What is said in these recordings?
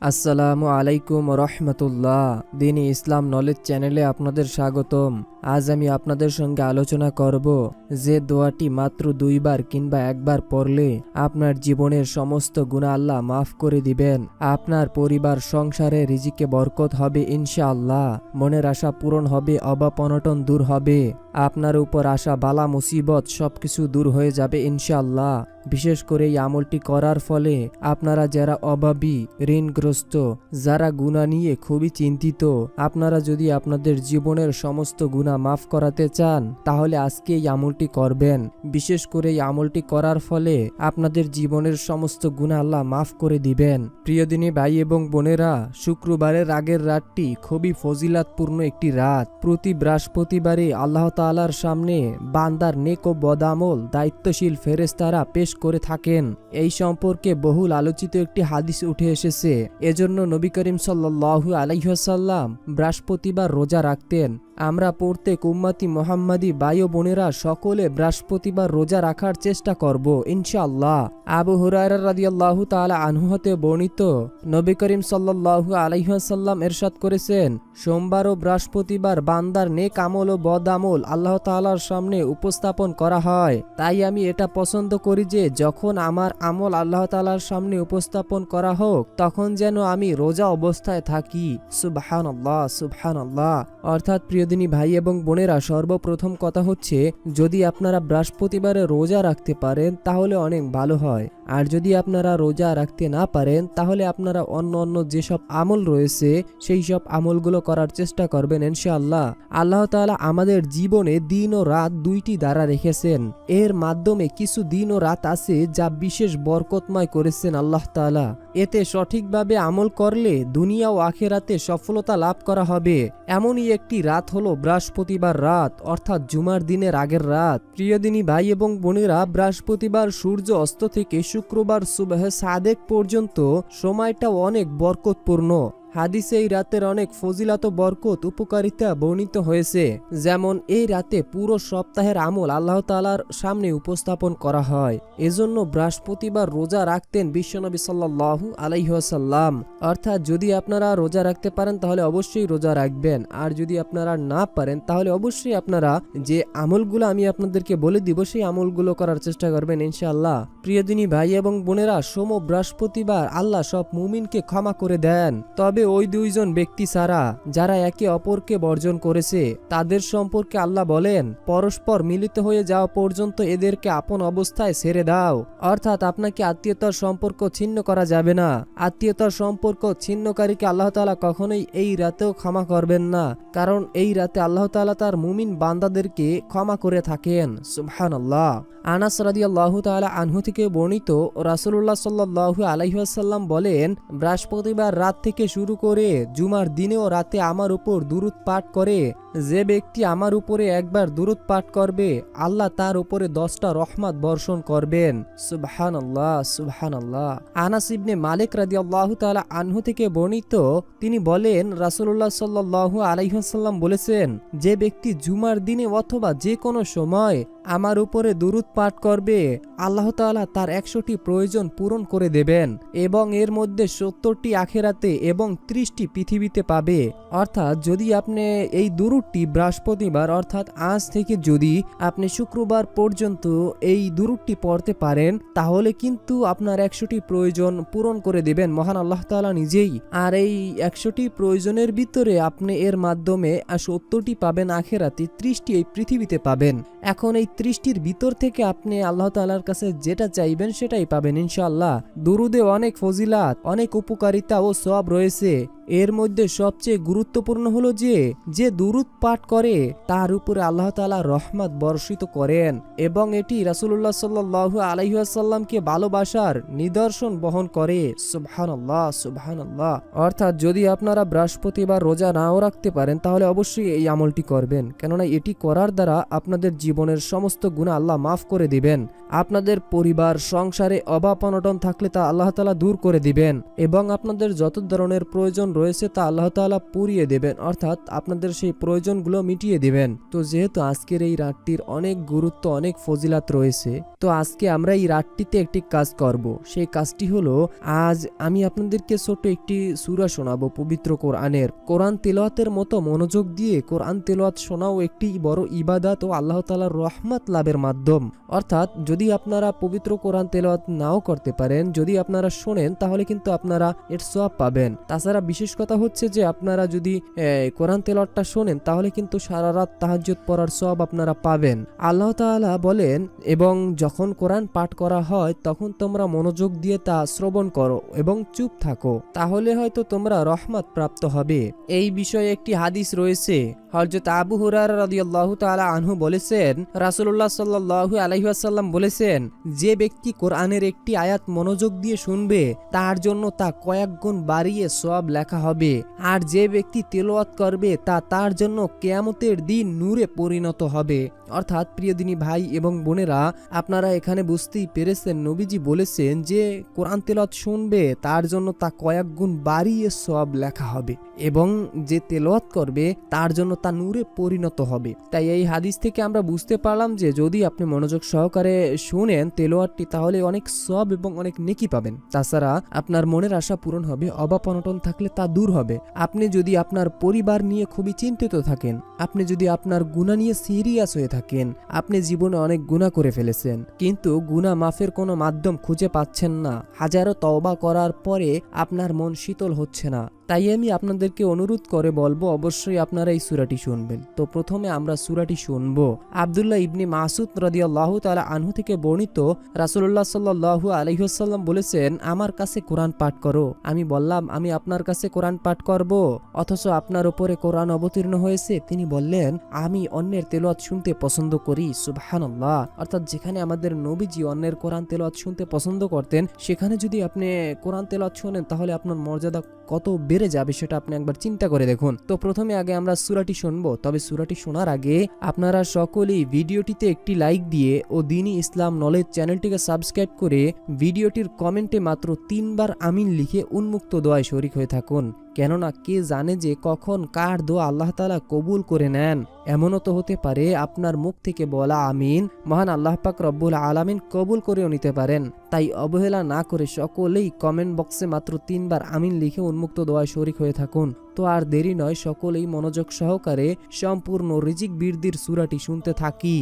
আসসালামু আলাইকুম রহমতুল্লাহ, দিনী ইসলাম নলেজ চ্যানেলে আপনাদের স্বাগতম। আজ আমি আপনাদের সঙ্গে আলোচনা করব যে দোয়াটি মাত্র দুইবার কিংবা একবার পড়লে আপনার জীবনের সমস্ত গুণা আল্লাহ মাফ করে দিবেন। আপনার পরিবার, সংসারে রিজিকে বরকত হবে ইনশাআল্লাহ, মনের আশা পূরণ হবে, অভাব অনটন দূর হবে। আপনার উপর আসা বালা মুসিবত সবকিছু দূর হয়ে যাবে ইনশাআল্লাহ। বিশেষ করে এই আমলটি করার ফলে আপনারা যারা অভাবী, ঋণগ্রস্ত, যারা গুণা নিয়ে খুবই চিন্তিত, আপনারা যদি আপনাদের জীবনের সমস্ত গুণা মাফ করাতে চান, তাহলে আজকে এই আমলটি করবেন। বিশেষ করে এই আমলটি করার ফলে আপনাদের জীবনের সমস্ত গুণা আল্লাহ মাফ করে দিবেন। প্রিয়দিনী ভাই এবং বোনেরা, শুক্রবারের আগের রাতটি খুবই ফজিলাতপূর্ণ একটি রাত। প্রতি বৃহস্পতিবারে আল্লাহ তাআলার সামনে বান্দার নেক ও বদামল দায়িত্বশীল ফেরেস্তারা পেশ করে থাকেন। এই সম্পর্কে বহুল আলোচিত একটি হাদিস উঠে এসেছে। এজন্য নবী করিম সাল্লু আলাইহাল্লাম বৃহস্পতিবার রোজা রাখতেন। আমরা প্রত্যেক উম্মাতি মোহাম্মদী বায়ু বোনেরা সকলে বৃহস্পতিবার রোজা রাখার চেষ্টা করব, ইনশাআল্লাহ। আবু হুরায়রা রাদিয়াল্লাহু তাআলা আনহু হতে বর্ণিত, নবী করিম সাল্লাল্লাহু আলাইহাল্লাম এরশাদ করেছেন, সোমবার ও বৃহস্পতিবার বান্দার নেক আমল ও বদ আমল আল্লাহ তাআলার সামনে উপস্থাপন করা হয়। তাই আমি এটা পছন্দ করি যে, যখন আমার আমল আল্লাহ তাআলার সামনে উপস্থাপন করা হোক, তখন যেন আমি রোজা অবস্থায় থাকি। সুবহানাল্লাহ সুবহানাল্লাহ। অর্থাৎ প্রিয়দিনী ভাই এবং বোনেরা সর্বপ্রথম কথা হচ্ছে, যদি আপনারা বৃহস্পতিবারে রোজা রাখতে পারেন, তাহলে অনেক ভালো হয়। আর যদি আপনারা রোজা রাখতে না পারেন, তাহলে আপনারা অন্য অন্য যেসব আমল রয়েছে, সেই সব আমলগুলো করার চেষ্টা করবেন ইনশাআল্লাহ। আল্লাহ তাআলা আমাদের জীবনে দিন ও রাত দুইটি দ্বারা রেখেছেন। এর মাধ্যমে কিছু দিন ও রাত আছে যা বিশেষ বরকতময় করেছেন আল্লাহ তাআলা। এতে সঠিকভাবে আমল করলে দুনিয়া ও আখেরাতে সফলতা লাভ করা হবে। এমনই একটি রাত হলো বৃহস্পতিবার রাত, অর্থাৎ জুমার দিনের আগের রাত। প্রিয়দিনী ভাই এবং বোনেরা বৃহস্পতিবার সূর্য অস্ত থেকে শুক্রবার সুবাহ সাদেক পর্যন্ত সময়টা অনেক বরকতপূর্ণ। হাদিসে এই রাতের অনেক ফজিলাত বরকত উপকারিতা বর্ণিত হয়েছে। যেমন, এই রাতে পুরো সপ্তাহের আমল আল্লাহ তালার সামনে উপস্থাপন করা হয়। এজন্য বৃহস্পতিবার রোজা রাখতেন বিশ্বনবী সাল্লাহ আলাইহাসাল্লাম অর্থাৎ, যদি আপনারা রোজা রাখতে পারেন, তাহলে অবশ্যই রোজা রাখবেন। আর যদি আপনারা না পারেন, তাহলে অবশ্যই আপনারা যে আমলগুলো আমি আপনাদেরকে বলে দিব, সেই আমলগুলো করার চেষ্টা করবেন, ইনশাআল্লাহ। প্রিয়দিনী ভাই এবং বোনেরা, সোম বৃহস্পতিবার আল্লাহ সব মুমিনকে ক্ষমা করে দেন। তবে ওই দুইজন ব্যক্তি ছাড়া যারা একে অপরকে বর্জন করেছে, তাদের সম্পর্কে আল্লাহ বলেন, পরস্পর মিলিত হয়ে যাওয়া পর্যন্ত এদেরকে আপন অবস্থায় ছেড়ে দাও। অর্থাৎ আপনাকে আত্মীয়তার সম্পর্ক ছিন্ন করা যাবে না। আত্মীয়তার সম্পর্ক ছিন্নকারীকে আল্লাহ তাআলা কখনোই এই রাতেও ক্ষমা করবেন না, কারণ এই রাতে আল্লাহ তাআলা তার মুমিন বান্দাদেরকে ক্ষমা করে থাকেন। সুবহানাল্লাহ। আনাস রাদিয়াল্লাহু তাআলা আনহু থেকে বর্ণিত রাসূলুল্লাহ সাল্লাল্লাহু আলাইহি বলেন, বৃহস্পতিবার রাত থেকে শুরু করে, জুমার দিনেও রাতে আমার উপর দুরুদ পাঠ করে, যে ব্যক্তি আমার উপরে একবার দুরুদ পাঠ করবে, আল্লাহ তার উপরে দশটা রহমত বর্ষণ করবেন। সুবহানাল্লাহ সুবহানাল্লাহ। আনাস ইবনে মালিক রাদিয়াল্লাহু তাআলা আনহু থেকে বর্ণিত, তিনি বলেন, রাসূলুল্লাহ সাল্লাল্লাহু আলাইহি ওয়াসাল্লাম বলেছেন, যে ব্যক্তি জুমার দিনে অথবা যে কোনো সময় আমার উপরে দুরুদ পাঠ করবে, আল্লাহ তাআলা তার একশোটি প্রয়োজন পূরণ করে দেবেন এবং এর মধ্যে সত্তরটি আখেরাতে এবং ত্রিশটি পৃথিবীতে পাবে। অর্থাৎ যদি আপনি এই দুরুদটি বৃহস্পতিবার অর্থাৎ আজ থেকে যদি আপনি শুক্রবার পর্যন্ত এই দুরুদটি পড়তে পারেন, তাহলে কিন্তু আপনার একশোটি প্রয়োজন পূরণ করে দেবেন মহান আল্লাহ তাআলা নিজেই। আর এই একশোটি প্রয়োজনের ভিতরে আপনি এর মাধ্যমে সত্তরটি পাবেন, আখেরাতে ত্রিশটি এই পৃথিবীতে পাবেন। এখন এই ত্রিশটির ভিতর থেকে আপনি আল্লাহ তালার কাছে যেটা চাইবেন সেটাই পাবেন ইনশাআল্লাহ। দুরুদে অনেক ফজিলাত, অনেক উপকারিতা ও সব রয়েছে। এর মধ্যে সবচেয়ে গুরুত্বপূর্ণ হলো যে যে দুরুদ পাঠ করে, তার উপরে আল্লাহ তাআলা রহমত বর্ষিত করেন এবং এটি রাসূলুল্লাহ সাল্লাল্লাহু আলাইহি ওয়াসাল্লামকে ভালোবাসার নিদর্শন বহন করে। সুবহানাল্লাহ সুবহানাল্লাহ। অর্থাৎ যদি আপনারা বৃহস্পতিবার রোজা নাও রাখতে পারেন, তাহলে অবশ্যই এই আমলটি করবেন। কেননা এটি করার দ্বারা আপনাদের জীবনের সমস্ত গুণা আল্লাহ মাফ করে দিবেন। আপনাদের পরিবার, সংসারে অভাব অনটন থাকলে তা আল্লাহ তাআলা দূর করে দিবেন এবং আপনাদের যত ধরনের প্রয়োজন রয়েছে তা আল্লাহ তাআলা পুরিয়ে দেবেন, অর্থাৎ আপনাদের সেই প্রয়োজনগুলো মিটিয়ে দেবেন। তো যেহেতু আজকের এই রাতটির অনেক গুরুত্ব, অনেক ফজিলাত রয়েছে, তো আজকে আমরা এই রাতটিতে একটি কাজ করব। সেই কাজটি হলো, আজ আমি আপনাদেরকে ছোট একটি সূরা শোনাবো পবিত্র কোরআনের। কোরআন তেলাওয়াতের মতো মনোযোগ দিয়ে কোরআন তেলাওয়াত শোনাও একটি বড় ইবাদত ও আল্লাহ তাআলার রহমত লাভের মাধ্যম। অর্থাৎ, যদি আপনারা পবিত্র কোরআন তেলাওয়াত নাও করতে পারেন, যদি আপনারা শোনেন, তাহলে কিন্তু আপনারা এর সব পাবেন। তাছাড়া বিশেষ কথা হচ্ছে যে, আপনারা যদি কোরআন তেলাওয়াতটা শোনেন, তাহলে কিন্তু সারা রাত তাহাজ্জুদ পড়ার সব আপনারা পাবেন। আল্লাহ তাআলা বলেন, এবং যখন কোরআন পাঠ করা হয়, তখন তোমরা মনোযোগ দিয়ে তা শ্রবণ করো এবং চুপ থাকো। তাহলে হয়তো তোমরা রহমত প্রাপ্ত হবে। এই বিষয়ে একটি হাদিস রয়েছে। হযরত আবু হুরায়রা রাদিয়াল্লাহু তাআলা আনহু বলেছেন রাসূলুল্লাহ সাল্লাল্লাহু আলাইহি ওয়াসাল্লাম বলেছেন, যে ব্যক্তি কোরআনের একটি আয়াত মনোযোগ দিয়ে শুনবে, তার জন্য তা কয়েক গুণ বাড়িয়ে সব লেখা হবে। আর যে ব্যক্তি তেলাওয়াত করবে, তা তার জন্য কেয়ামতের দিন নূরে পরিণত হবে। অর্থাৎ প্রিয়দিনী ভাই এবং বোনেরা, আপনারা এখানে বুঝতেই পেরেছেন, নবীজি বলেছেন যে কোরআন তেলাওয়াত শুনবে, তার জন্য তা কয়েক গুণ বাড়িয়ে সব লেখা হবে। এবং যে তেলাওয়াত করবে, তার জন্য তা নূরে পরিণত হবে। তাই এই হাদিস থেকে আমরা বুঝতে পারলাম যে যদি আপনি মনোযোগ সহকারে শুনেন তেলোয়ারটি, তাহলে অনেক সব এবং অনেক নেকি পাবেন। তাছাড়া আপনার মনের আশা পূরণ হবে, অভাব অনটন থাকলে তা দূর হবে। আপনি যদি আপনার পরিবার নিয়ে খুবই চিন্তিত থাকেন, আপনি যদি আপনার গুণা নিয়ে সিরিয়াস হয়ে থাকেন, আপনি জীবনে অনেক গুণা করে ফেলেছেন। কিন্তু গুণা মাফের কোনো মাধ্যম খুঁজে পাচ্ছেন না। হাজারো তওবা করার পরে আপনার মন শীতল হচ্ছে না। তাই আমি আপনাদেরকে অনুরোধ করে বলব, অবশ্যই আপনারা এই সুরাটি শুনবেন। তো প্রথমে আমরা সুরাটি শুনব। আবদুল্লাহ ইবনি মাসুদ রাদিয়াল্লাহু তাআলা আনহু থেকে বর্ণিত, রাসূলুল্লাহ সাল্লাল্লাহু আলাইহি ওয়াসাল্লাম বলেছেন, আমার কাছে কোরআন পাঠ করো। আমি বললাম, আমি আপনার কাছে কোরআন পাঠ করব? অথচ আপনার উপরে কোরআন অবতীর্ণ হয়েছে। তিনি বললেন, আমি অন্যের তেলাওয়াত শুনতে পছন্দ করি। সুবহানাল্লাহ। অর্থাৎ যেখানে আমাদের নবীজি অন্যের কোরআন তেলাওয়াত শুনতে পছন্দ করতেন, সেখানে যদি আপনি কোরআন তেলাওয়াত শোনেন, তাহলে আপনার মর্যাদা কত বেড়ে যাবে সেটা আপনি একবার চিন্তা করে দেখুন। তো প্রথমে আগে আমরা সুরাটি শুনব। তবে সুরাটি শোনার আগে আপনারা সকলেই ভিডিওটিতে একটি লাইক দিয়ে ও দিনই ইসলাম নলেজ চ্যানেলটিকে সাবস্ক্রাইব করে ভিডিওটির কমেন্টে মাত্র তিনবার আমিন লিখে উন্মুক্ত দোয়ায় শরিক হয়ে থাকুন। কেননা কে জানে যে কখন কার দোয়া আল্লাহতালা কবুল করে নেন। এমনও তো হতে পারে আপনার মুখ থেকে বলা আমিন মহান আল্লাহ পাক রব্বুল আলামিন কবুল করেও নিতে পারেন তাই অবহেলা না করে সকলেই কমেন্ট বক্সে মাত্র তিনবার আমিন লিখে উন্মুক্ত দোয়ায় শরিক হয়ে থাকুন তো আর দেরি নয় সকলেই মনোযোগ সহকারে সম্পূর্ণ রিজিক বীরদির সুরাটি শুনতে থাকি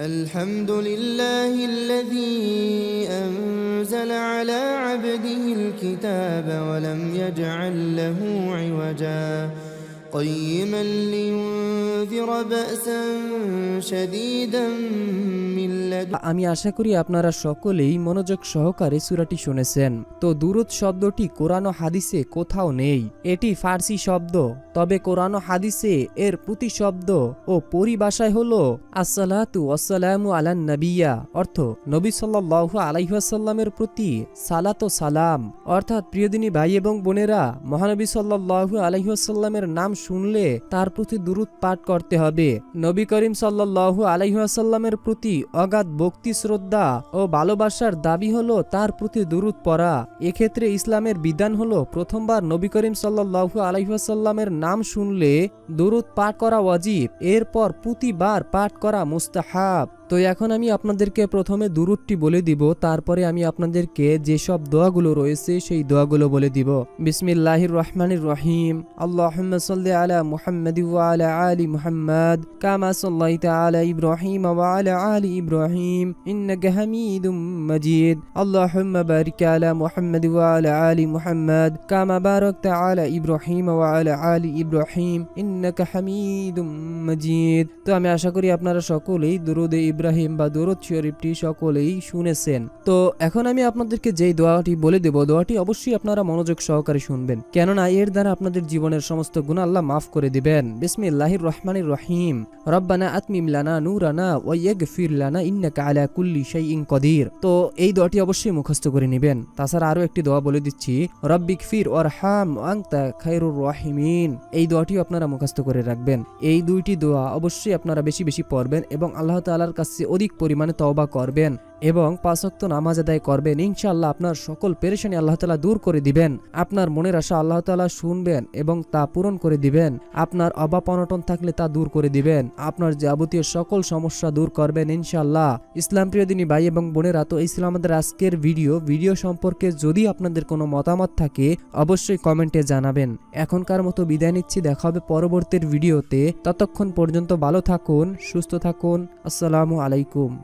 الحمد لله الذي أنزل على عبده الكتاب ولم يجعل له عوجا قيما لينذر بأسا شديدا من لدن আমি আশা করি আপনারা সকলেই মনোযোগ সহকারে সুরাটি শুনেছেন তো দুরুদ শব্দটি কোরআন ও হাদিসে কোথাও নেই এটি ফার্সি শব্দ তবে কোরআন ও হাদিসে এর প্রতি শব্দ ও পরিভাষায় হলো আসসালাতু ওয়াসসালামু আলান নবিয়া অর্থ নবী সাল্লাল্লাহু আলাইহি ওয়াসাল্লামের প্রতি সালাত ও সালাম অর্থাৎ প্রিয়দিনী ভাই এবং বোনেরা মহানবী সাল্লাল্লাহু আলাইহি ওয়াসাল্লামের নাম শুনলে তার প্রতি দুরুদ পাঠ করতে হবে। নবী করিম সাল্লাল্লাহু আলাইহি ওয়াসাল্লামের প্রতি অগাধ ভক্তি, শ্রদ্ধা ও ভালোবাসার দাবি হলো তার প্রতি দুরুদ পড়া। এক্ষেত্রে ইসলামের বিধান হলো প্রথমবার নবী করিম সাল্লাল্লাহু আলাইহি ওয়াসাল্লামের নাম শুনলে দুরুদ পাঠ করা ওয়াজিব, এরপর প্রতিবার পাঠ করা মুস্তাহাব। তো এখন আমি আপনাদেরকে প্রথমে দুরুদটি বলে দিব, তারপরে আমি আপনাদেরকে যেসব দোয়াগুলো রয়েছে সেই দোয়াগুলো বলে দিব। বিসমিল্লাহির রহমানির রহিম। আল্লাহুম্মা সাল্লি আলা মুহাম্মাদি আলা আলি মুহাম্মাদ, কামা সাল্লাইতা আলা ইব্রাহিম আলা আলি ইব্রাহিম, ইন্নাকা হামিদুম মাজিদ। আল্লাহুম্মা বারিক আলা মুহাম্মাদি আলা আলি মুহাম্মাদ, কামা বারাকতা আলা ইব্রাহিম আলা আলি ইব্রাহিম, ইন্নাকা হামিদুম মাজিদ। তো আমি আশা করি আপনারা সকলেই দুরুদে ইব্রাহিম বা দুরুদ শরীফটি সকলেই শুনেছেন। তো এখন আমি আপনাদেরকে যেই দোয়াটি বলে দেব, দোয়াটি অবশ্যই আপনারা মনোযোগ সহকারে শুনবেন। কেননা এর দ্বারা আপনাদের জীবনের সমস্ত গুণ আল্লাহ মাফ করে দিবেন। বিসমিল্লাহির রহমানির রহিম। রব্বানা আতমিম লানা নূরানা ওয়া ইয়াগফির লানা ইন্নাকা আলা কুল্লি শাইইন কদির। তো এই দোয়াটি অবশ্যই মুখস্থ করে নেবেন। তাছাড়া আরও একটি দোয়া বলে দিচ্ছি, রব্বিক ফির ওয়ারহাম আনতা খায়রুর রাহিমিন। এই দোয়াটিও আপনারা মুখস্থ করে রাখবেন। এই দুইটি দোয়া অবশ্যই আপনারা বেশি বেশি পড়বেন এবং আল্লাহ তাআলার কাছে অধিক পরিমাণে তওবা করবেন। এবং পাঁচক্ত নামাজ আদায় করবেন। ইনশাআল্লাহ আপনার সকল পেরেশানি আল্লাহ তালা দূর করে দিবেন। আপনার মনের আশা আল্লাহ তালা শুনবেন এবং তা পূরণ করে দিবেন। আপনার অভাব অনটন থাকলে তা দূর করে দিবেন। আপনার যাবতীয় সকল সমস্যা দূর করবেন ইনশাআল্লাহ। ইসলাম প্রিয় দিনী ভাই এবং বোনেরা, তো ছিল আমাদের আজকের ভিডিও। ভিডিও সম্পর্কে যদি আপনাদের কোনো মতামত থাকে, অবশ্যই কমেন্টে জানাবেন। এখনকার মতো বিদায় নিচ্ছি। দেখা হবে পরবর্তীর ভিডিওতে। ততক্ষণ পর্যন্ত ভালো থাকুন, সুস্থ থাকুন। আসসালামু আলাইকুম।